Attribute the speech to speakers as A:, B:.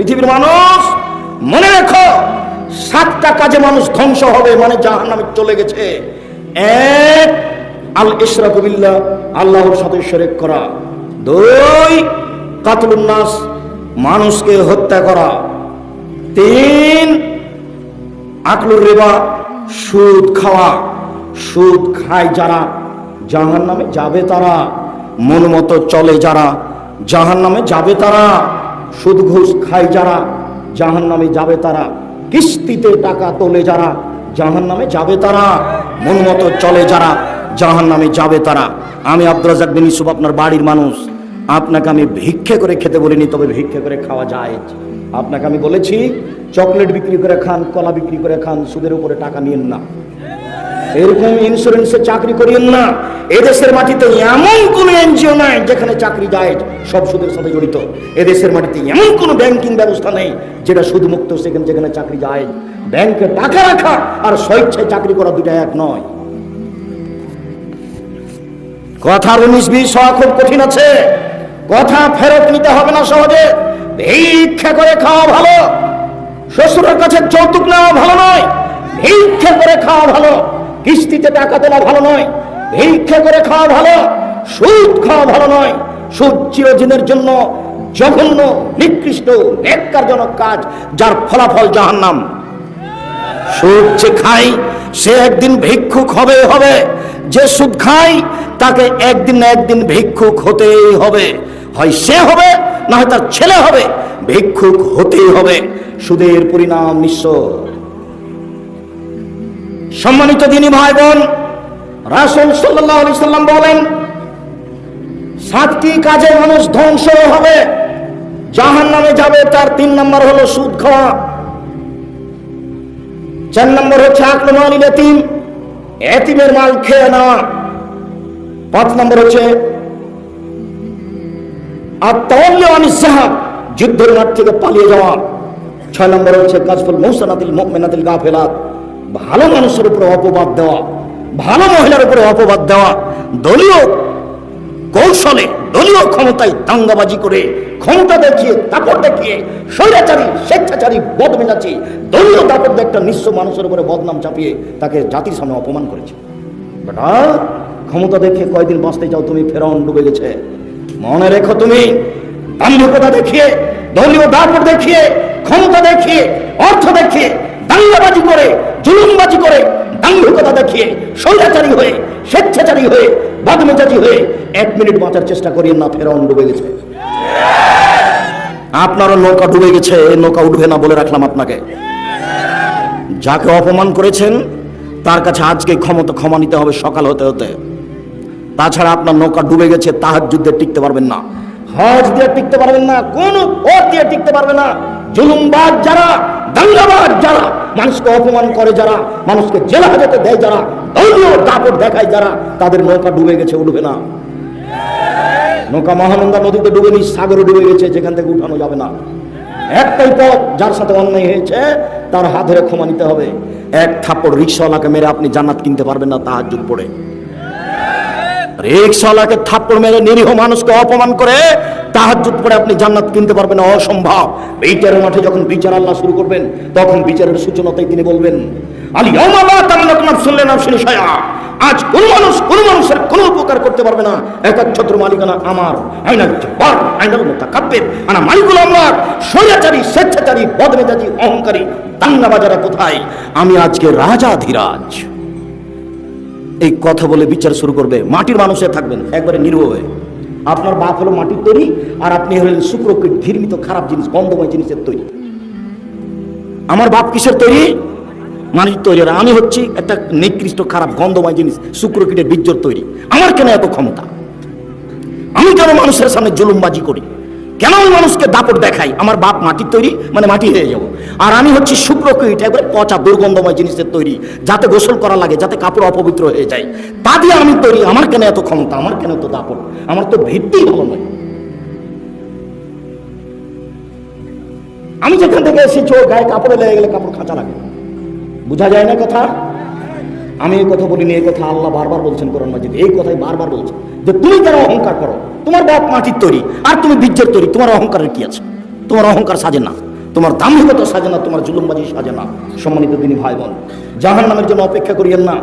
A: পৃথিবীর মানুষ, মনে রেখো, সাতটা কাজে মানুষ ধ্বংস হবে মানে জাহান নামে চলে গেছে। এক, আল ইসরা কবিল্লা আল্লাহর সাথে শরেক করা। দুই, কাতলুন নাস, মানুষকে হত্যা করা। তিন, আকলুর রেবা, সুদ খাওয়া। সুদ খায় যারা জাহান নামে যাবে তারা। মন মতো চলে যারা জাহান নামে যাবে তারা। সুদ ঘুষ খায় যারা জাহান নামে যাবে তারা। কিস্তিতে টাকা তোলে যারা জাহান নামে যাবে তারা। মন মতো চলে যারা জাহান নামে যাবে তারা। আমি আব্দুল রাজাক বিন ইউসুফ আপনার বাড়ির মানুষ। আপনাকে আমি ভিক্ষে করে খেতে বলিনি, তবে ভিক্ষে করে খাওয়া যায়। আপনাকে আমি বলেছি, চকলেট বিক্রি করে খান, কলা বিক্রি করে খান, সুদের উপরে টাকা নিয়েন না। এরকম ইন্স্যুরেন্সে চাকরি করিয়েন না। এদেশের মাটিতে এমন কোন এনজিও নাই যেখানে চাকরি যায় সব সুদের সাথে জড়িত। এদেশের মাটিতে এমন কোন ব্যাংকিং ব্যবস্থা নেই যেটা সুদমুক্ত সেখানে যেখানে চাকরি যায়। ব্যাংকে টাকা রাখা আর স্বেচ্ছায় চাকরি করা দুটা এক নয়। কথার উনিশ বিশ হওয়া খুব কঠিন আছে। কথা ফেরত নিতে হবে না সহজে। ভিক্ষা করে খাওয়া ভালো। শ্বশুরের কাছে যৌতুক নেওয়া ভালো নয়। ভিক্ষা করে খাওয়া ভালো। কিস্তিতে টাকা তোলা ভালো নয়, ভিক্ষা করে খাওয়া ভালো, সুদ খাওয়া ভালো নয়। সুদ চিরদিনের জন্য জঘন্য, নিকৃষ্ট, নেককারজনক কাজ, যার ফলাফল জাহান্নাম। সুদ যে খাই সে একদিন ভিক্ষুক হবে হবে। যে সুদ খাই তাকে একদিন একদিন ভিক্ষুক হতেই হবে। হয় সে হবে, না হয় তার ছেলে হবে, ভিক্ষুক হতেই হবে। সুদের পরিণাম নিঃস্ব। সম্মানিত দিনী ভাই বোন, রাসুল সাল্লাম বলেন, সাতটি কাজে মানুষ ধ্বংস হবে জাহান নামে যাবে, তার তিন নম্বর হলো সুদ খাওয়া, চার নম্বর হচ্ছে আক্রমণ এতিম এতিমের মাল খেয়ে নেওয়া, পাঁচ নম্বর হচ্ছে সাহাব যুদ্ধের মাঠ থেকে পালিয়ে যাওয়া, ছয় নম্বর হচ্ছে কাজফুল মৌসানাতিল মুমিনাতিল গাফেলাত ভালো মানুষের উপরে অপবাদ দেওয়া, ভালো মহিলার উপরে অপবাদ দেওয়া, দলীয় কৌশলে, দলীয় ক্ষমতায় দাঙ্গাবাজি করে ক্ষমতা দেখিয়ে, দাপট দেখিয়ে, স্বৈরাচারী, স্বেচ্ছাচারী বদমেজাচি দলীয় দিয়ে একটা নিঃস্ব মানুষের উপরে বদনাম চাপিয়ে তাকে জাতির সামনে অপমান করেছে। বেটা, ক্ষমতা দেখে কয়দিন বাঁচতে চাও তুমি ফেরাউন ডুবে গেছে। মনে রেখো তুমি, দাম্ভিকতা দেখিয়ে, দলীয় দাপট দেখিয়ে, ক্ষমতা দেখিয়ে, অর্থ দেখিয়ে, দাঙ্গাবাজি করে জুলুমবাজি করে দাম্ভিকতা দেখিয়ে, স্বৈরাচারী হয়ে, স্বেচ্ছাচারী হয়ে, বদমেজাজি হয়ে এক মিনিট বাঁচার চেষ্টা করিয়ে না, ফেরাউন ডুবে গেছে। আপনারও নৌকা ডুবে গেছে নৌকা উঠবে না বলে রাখলাম আপনাকে। যাকে অপমান করেছেন, তার কাছে আজকে ক্ষমতা ক্ষমা নিতে হবে সকাল হতে হতে। তাছাড়া আপনার নৌকা ডুবে গেছে তাহার যুদ্ধে টিকতে পারবেন না। হজ দিয়ে টিকতে পারবেন না, কোন পথ দিয়ে টিকতে পারবে না। জুলুমবাজ যারা, দাঙ্গাবাজ যারা, মানুষকে অপমান করে যারা, মানুষকে জেলা হাজতে দেয় যারা দলীয় দাপট দেখায় যারা, তাদের নৌকা ডুবে গেছে উঠবে না। নৌকা মহানন্দা নদীতে ডুবে নি সাগরে ডুবে গেছে, যেখান থেকে উঠানো যাবে না। একটাই পথ, যার সাথে অন্যায় হয়েছে, তার হাত ধরে ক্ষমা নিতে হবে। এক থাপ্পড় রিক্সাওয়ালাকে মেরে আপনি জান্নাত কিনতে পারবেন না তাহার যুগ পড়ে। রিক্সাওয়ালাকে থাপ্পড় মেরে নিরীহ মানুষকে অপমান করে তাহাজ্জুদ পড়ে আপনি জান্নাত কিনতে পারবেন, অসম্ভব। বিচারের মাঠে যখন বিচার আল্লাহ শুরু করবেন, তখন বিচারের সূচনাতেই তিনি বলবেন আলী শায়া আজ কোন মানুষ, কোন মানুষের কোনো উপকার করতে পারবে না। একচ্ছত্র মালিকানা আমার আইনাল জব্বার আইনাল মুতাকাব্বির আনা মালিকুল আমলাক, স্বৈরাচারী, স্বেচ্ছাচারী, বদমেজাজি, অহংকারী দাঙ্গাবাজারা কোথায়? আমি আজকে রাজা ধীরাজ। এই কথা বলে বিচার শুরু করবে। মাটির মানুষে থাকবেন, একবারে নির্ভয় আপনার বাপ হলো মাটির তৈরি, আর আপনি হলেন শুক্রকে ধীরমিত খারাপ জিনিস, গন্ধময় জিনিসের তৈরি। আমার বাপ কিসের তৈরি? মাটির তৈরি। আর আমি হচ্ছি একটা নিকৃষ্ট খারাপ, গন্ধময় জিনিস শুক্রকীটের বীর্যর তৈরি। আমার কেন এত ক্ষমতা? আমি কেন মানুষের সামনে জুলুমবাজি করি? কেন আমি মানুষকে দাপট দেখাই? আমার বাপ মাটির তৈরি মানে মাটি হয়ে যাব। আর আমি হচ্ছি শুক্রকীট একবারে পচা, দুর্গন্ধময় জিনিসের তৈরি, যাতে গোসল করা লাগে, যাতে কাপড় অপবিত্র হয়ে যায়। তা দিয়ে আমি তৈরি, আমার কেন এত ক্ষমতা? আমার কেন এত দাপট? আমার তো ভিত্তি ভালো নয়। আমি যেখান থেকে এসেছি ও গায়ে কাপড়ে লেগে গেলে কাপড় খাঁচা লাগে। বোঝা যায় না কথা? আমি এই কথা বলিনি, এই কথা আল্লাহ বারবার বলছেন কোরআন মাজিদ। এই কথাই বারবার বলছেন। যে তুমি কেন অহংকার করো, তোমার বাপ মাটির তৈরি, আর তুমি বীর্যের তৈরি, তোমার অহংকারের কি আছে? তোমার অহংকার সাজে না, তোমার দাম্ভিকতা সাজে না, তোমার জুলুমবাজি সাজে না। সম্মানিত তিনি ভাই বোন জাহান নামের জন্য অপেক্ষা করিয়েন না।